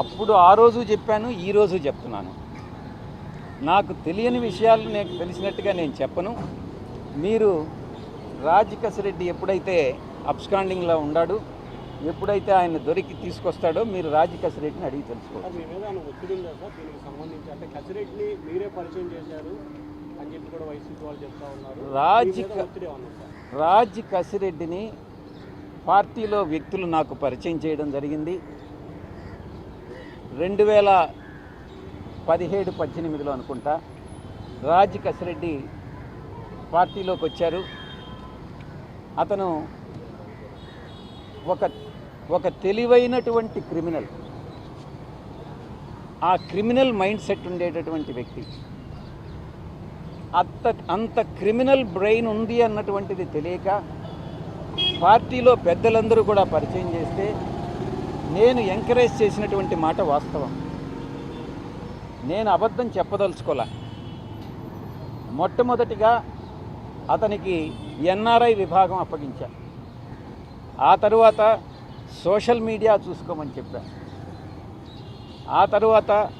అప్పుడు ఆ రోజు చెప్పాను ఈ రోజు చెప్తున్నాను. నాకు తెలియని విషయాలు నాకు తెలిసినట్టుగా నేను చెప్పను. మీరు రాజ్ కసిరెడ్డి ఎప్పుడైతే అబ్స్కాండింగ్లో ఉన్నాడు ఎప్పుడైతే ఆయన దొరికి తీసుకొస్తాడో మీరు రాజ్ కసిరెడ్డిని అడిగి తెలుసుకోవాలి రాజ్ రాజ్ కసిరెడ్డిని పార్టీలో వ్యక్తులు నాకు పరిచయం చేయడం జరిగింది. రెండు వేల పదిహేడు పద్దెనిమిదిలో అనుకుంటా రాజ్ కసిరెడ్డి పార్టీలోకి వచ్చారు. అతను ఒక ఒక తెలివైనటువంటి క్రిమినల్. ఆ క్రిమినల్ మైండ్ సెట్ ఉండేటటువంటి వ్యక్తి. అంత అంత క్రిమినల్ బ్రెయిన్ ఉంది అన్నటువంటిది తెలియక పార్టీలో పెద్దలందరూ కూడా పరిచయం చేస్తే నేను ఎంకరేజ్ చేసినటువంటి మాట వాస్తవం. నేను అబద్ధం చెప్పదలుచుకోలే. మొట్టమొదటిగా అతనికి ఎన్ఆర్ఐ విభాగం అప్పగించా. ఆ తరువాత సోషల్ మీడియా చూసుకోమని చెప్పా. ఆ తరువాత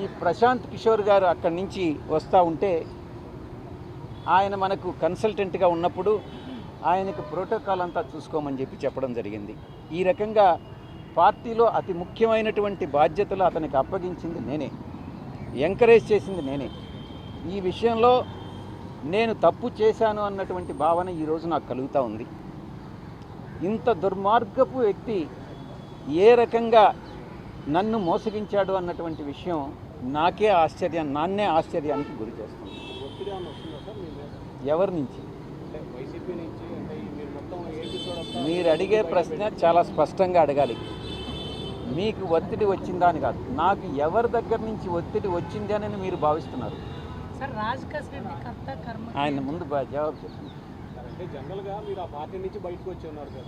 ఈ ప్రశాంత్ కిషోర్ గారు అక్కడి నుంచి వస్తూ ఉంటే ఆయన మనకు కన్సల్టెంట్గా ఉన్నప్పుడు ఆయనకు ప్రోటోకాల్ అంతా చూసుకోమని చెప్పి చెప్పడం జరిగింది. ఈ రకంగా పార్టీలో అతి ముఖ్యమైనటువంటి బాధ్యతలు అతనికి అప్పగించింది నేనే. ఎంకరేజ్ చేసింది నేనే. ఈ విషయంలో నేను తప్పు చేశాను అన్నటువంటి భావన ఈరోజు నాకు కలుగుతూ ఉంది. ఇంత దుర్మార్గపు వ్యక్తి ఏ రకంగా నన్ను మోసగించాడు అన్నటువంటి విషయం నాకే ఆశ్చర్యం నాన్నే ఆశ్చర్యానికి గురి చేస్తుంది. ఎవరి నుంచి? వైసీపీ నుంచి అంటే ఈ మీరు మొత్తం ఎపిసోడ్ అంతా మీరు అడిగే ప్రశ్న చాలా స్పష్టంగా అడగాలి. మీకు ఒత్తిడి వచ్చిందా అని కాదు. నాకు ఎవరి దగ్గర నుంచి ఒత్తిడి వచ్చింది అని మీరు భావిస్తున్నారు. సార్ రాజ్ రెడ్డి కర్త కర్మ. ఆయన ముందు బా- జవాబు చెప్పండి. అంటే జనరల్గా మీరు ఆ పార్టీ నుంచి బయటకు వచ్చి ఉన్నారు కదా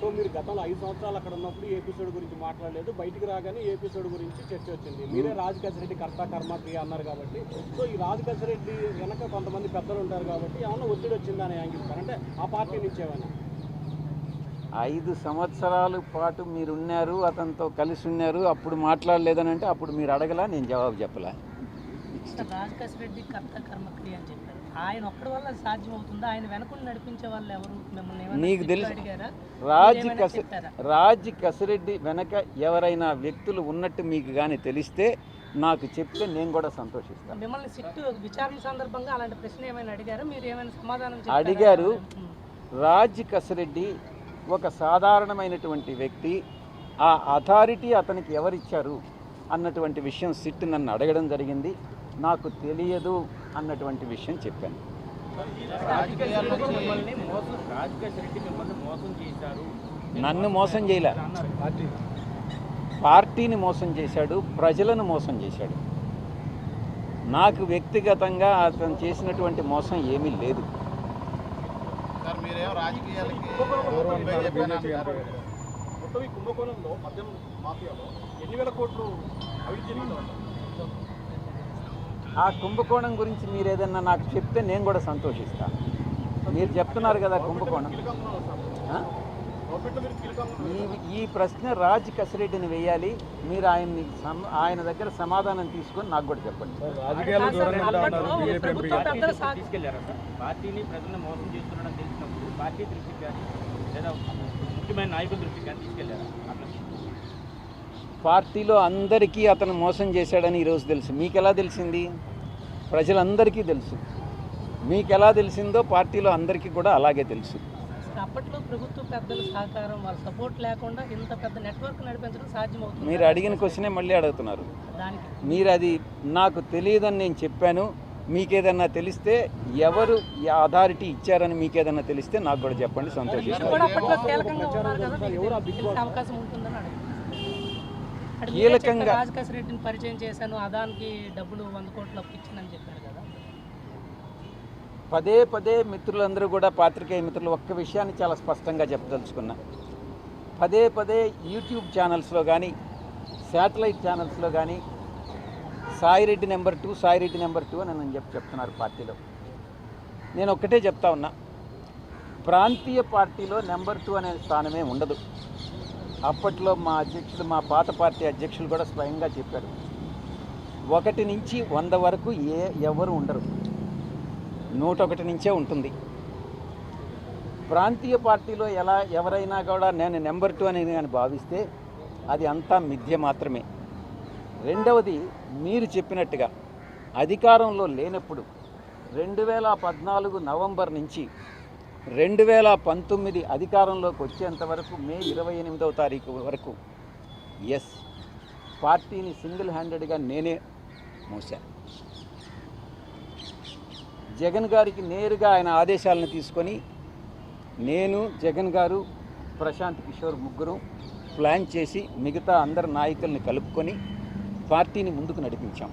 సో మీరు గతంలో ఐదు సంవత్సరాలు అక్కడ ఉన్నప్పుడు ఈ ఎపిసోడ్ గురించి మాట్లాడలేదు. బయటికి రాగానే ఈ ఎపిసోడ్ గురించి చర్చ వచ్చింది. మీరే రాజు కసిరెడ్డి కర్త కర్మ క్రియ అన్నారు కాబట్టి. సో ఈ రాజు కసిరెడ్డి వెనక కొంతమంది పెద్దలు ఉంటారు కాబట్టి ఏమన్నా ఒత్తిడి వచ్చిందని యాంగిల్ సార్ అంటే ఆ పార్టీ నుంచి ఏమైనా? ఐదు సంవత్సరాల పాటు మీరు ఉన్నారు అతనితో కలిసి ఉన్నారు అప్పుడు మాట్లాడలేదని అంటే అప్పుడు మీరు అడగలా నేను జవాబు చెప్పలా సార్ రాజ్ రెడ్డి కర్త కర్మక్రియ అని చెప్పారు ఆయన ఒక్కడి వల్ల సాధ్యం అవుతుందా ఆయన వెనకుండా నడిపించే వాళ్ళు ఎవరు మిమ్మల్ని నీకు తెలుసు. అడిగారా రాజ్ కసి? రాజ్ కసిరెడ్డి వెనక ఎవరైనా వ్యక్తులు ఉన్నట్టు మీకు కానీ తెలిస్తే నాకు చెప్తే నేను కూడా సంతోషిస్తాను మిమ్మల్ని సిట్టు విచారణ సందర్భంగా అలాంటి ప్రశ్న ఏమైనా అడిగారా మీరు ఏమైనా సమాధానం? అడిగారు. రాజ్ కసిరెడ్డి ఒక సాధారణమైనటువంటి వ్యక్తి ఆ అథారిటీ అతనికి ఎవరిచ్చారు అన్నటువంటి విషయం సిట్ నన్ను అడగడం జరిగింది. నాకు తెలియదు అన్నటువంటి విషయం చెప్పాను. నన్ను మోసం చేయలే. పార్టీని మోసం చేశాడు ప్రజలను మోసం చేశాడు. నాకు వ్యక్తిగతంగా అతను చేసినటువంటి మోసం ఏమీ లేదు. సార్ మీరేం రాజకీయాలకి మొత్తం ఈ కుంభకోణంలో మద్యం మాఫియాలో ఎన్ని వేల కోట్లు అవినీతి ఆ కుంభకోణం గురించి మీరు ఏదన్నా నాకు చెప్తే నేను కూడా సంతోషిస్తాను మీరు చెప్తున్నారు కదా కుంభకోణం. ఈ ఈ ప్రశ్న రాజ్ కసిరెడ్డిని వేయాలి. మీరు ఆయన్ని ఆయన దగ్గర సమాధానం తీసుకొని నాకు కూడా చెప్పండి. కాదు సార్, అప్పట్లో ప్రభుత్వ పెద్దల సా- తీసుకెళ్ళారా సార్? పార్టీని ప్రజలను మోసం చేస్తున్నాడని తెలిసినప్పుడు పార్టీ దృష్టికి కానీ లేదా ముఖ్యమైన నాయకుల దృష్టికి కానీ తీసుకెళ్ళారా? అట్లా పార్టీలో అందరికీ అతను మోసం చేశాడని ఈరోజు తెలుసు. మీకు ఎలా తెలిసింది? ప్రజలందరికీ తెలుసు. మీకు ఎలా తెలిసిందో పార్టీలో అందరికీ కూడా అలాగే తెలుసు. అప్పట్లో ప్రభుత్వ పెద్దల సహకారం వాళ్ళ సపోర్ట్ లేకుండా ఇంత పెద్ద నెట్వర్క్ నడిపించడం సాధ్యం అవుతుంది మీరు అడిగిన క్వశ్చనే మళ్ళీ అడుగుతున్నారు. మీరు అది నాకు తెలియదని నేను చెప్పాను. మీకేదన్నా తెలిస్తే ఎవరు అథారిటీ ఇచ్చారని మీకేదన్నా తెలిస్తే నాకు కూడా చెప్పండి. సంతోషిస్తాను. కీలకంగా ఉన్నారు కదా మీకు తెలిసే అవకాశం ఉంటుందని అడుగుతున్నాను అంటే మీరే కీలకంగా- చెప్పారు, రాజకేశ్ రెడ్డిని పరిచయం చేశాను అదానికి డబ్బులు వంద కోట్లు అప్పు ఇచ్చానని చెప్పారు. పదే పదే మిత్రులందరూ కూడా పాత్రికేయ మిత్రులు ఒక్క విషయాన్ని చాలా స్పష్టంగా చెప్పదలుచుకున్నా. పదే పదే యూట్యూబ్ ఛానల్స్లో కానీ శాటిలైట్ ఛానల్స్లో కానీ Sai Reddy number two Sai Reddy number two అని నేను చెప్పి చెప్తున్నారు పార్టీలో. నేను ఒక్కటే చెప్తా ఉన్నా. ప్రాంతీయ పార్టీలో నెంబర్ టూ అనే స్థానమే ఉండదు. అప్పట్లో మా అధ్యక్షులు మా పాత పార్టీ అధ్యక్షులు కూడా స్వయంగా చెప్పారు. ఒకటి నుంచి వంద వరకు ఏ ఎవరు ఉండరు. నూట ఒకటి నుంచే ఉంటుంది. ప్రాంతీయ పార్టీలో ఎలా ఎవరైనా కూడా నేను నెంబర్ టూ అని నేను భావిస్తే అది అంతా మిథ్య మాత్రమే. రెండవది మీరు చెప్పినట్టుగా అధికారంలో లేనప్పుడు రెండు వేల పద్నాలుగు నవంబర్ నుంచి రెండు వేల పంతొమ్మిది అధికారంలోకి వచ్చేంత వరకు మే ఇరవై ఎనిమిదవ తారీఖు వరకు ఎస్ పార్టీని సింగిల్ హ్యాండెడ్గా నేనే మోసాను జగన్ గారికి నేరుగా ఆయన ఆదేశాలను తీసుకొని నేను జగన్ గారు ప్రశాంత్ కిషోర్ ముగ్గురు ప్లాన్ చేసి మిగతా అందరు నాయకుల్ని కలుపుకొని పార్టీని ముందుకు నడిపించాం.